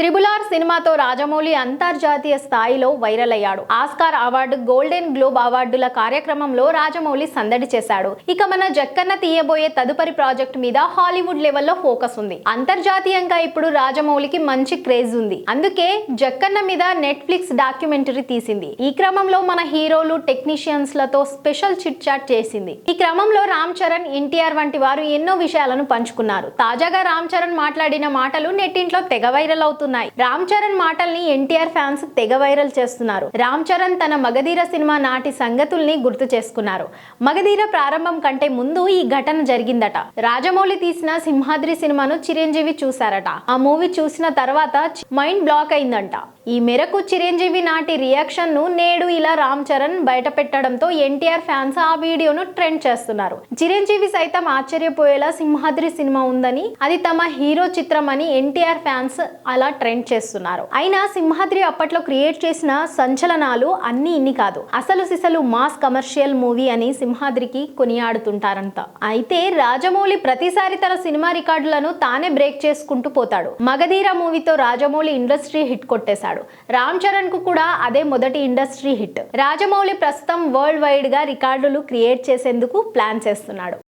Triple R సినిమాతో రాజమౌళి అంతర్జాతీయ స్థాయిలో వైరల్ అయ్యాడు. ఆస్కార్ అవార్డు గోల్డెన్ గ్లోబ్ అవార్డుల కార్యక్రమంలో రాజమౌళి సందడి చేశాడు. ఇక మన జక్కన్న తీయబోయే తదుపరి ప్రాజెక్ట్ మీద హాలీవుడ్ లెవెల్లో ఫోకస్ ఉంది. అంతర్జాతీయంగా ఇప్పుడు రాజమౌళికి మంచి క్రేజ్ ఉంది. అందుకే జక్కన్న మీద నెట్ఫ్లిక్స్ డాక్యుమెంటరీ తీసింది. ఈ క్రమంలో మన హీరోలు టెక్నీషియన్స్లతో స్పెషల్ చిట్ చాట్ చేసింది. ఈ క్రమంలో రామ్ చరణ్ ఎన్టీఆర్ వంటి వారు ఎన్నో విషయాలను పంచుకున్నారు. తాజాగా రామ్ చరణ్ మాట్లాడిన మాటలు నెట్టింట్లో తెగ వైరల్ వస్తున్నాయి రామ్ చరణ్ మాటల్ని ఎన్టీఆర్ ఫ్యాన్స్ తెగ వైరల్ చేస్తున్నారు. రామ్ చరణ్ తన మగధీర సినిమా నాటి సంగతుల్ని గుర్తు చేసుకున్నారు. మగధీర ప్రారంభం కంటే ముందు ఈ ఘటన జరిగిందట. రాజమౌళి తీసిన సింహాద్రి సినిమాను చిరంజీవి చూశారట. ఆ మూవీ చూసిన తర్వాత మైండ్ బ్లాక్ అయిందంట. ఈ మేరకు చిరంజీవి నాటి రియాక్షన్ను నేడు ఇలా రామ్ చరణ్ బయటపెట్టడంతో ఎన్టీఆర్ ఫ్యాన్స్ ఆ వీడియోను ట్రెండ్ చేస్తున్నారు. చిరంజీవి సైతం ఆశ్చర్యపోయేలా సింహాద్రి సినిమా ఉందని అది తమ హీరో చిత్రం అని ఎన్టీఆర్ ఫ్యాన్స్ అలా ట్రెండ్ చేస్తున్నారు. అయినా సింహాద్రి అప్పట్లో క్రియేట్ చేసిన సంచలనాలు అన్ని ఇన్ని కాదు. అసలు సిసలు మాస్ కమర్షియల్ మూవీ అని సింహాద్రికి కొనియాడుతుంటారంట. అయితే రాజమౌళి ప్రతిసారి తన సినిమా రికార్డులను తానే బ్రేక్ చేసుకుంటూ పోతాడు. మగధీర మూవీతో రాజమౌళి ఇండస్ట్రీ హిట్ కొట్టేశాడు. రామ్ చరణ్కు కూడా అదే మొదటి ఇండస్ట్రీ హిట్. రాజమౌళి ప్రస్తుతం వరల్డ్ వైడ్గా రికార్డులు క్రియేట్ చేసేందుకు ప్లాన్ చేస్తున్నాడు.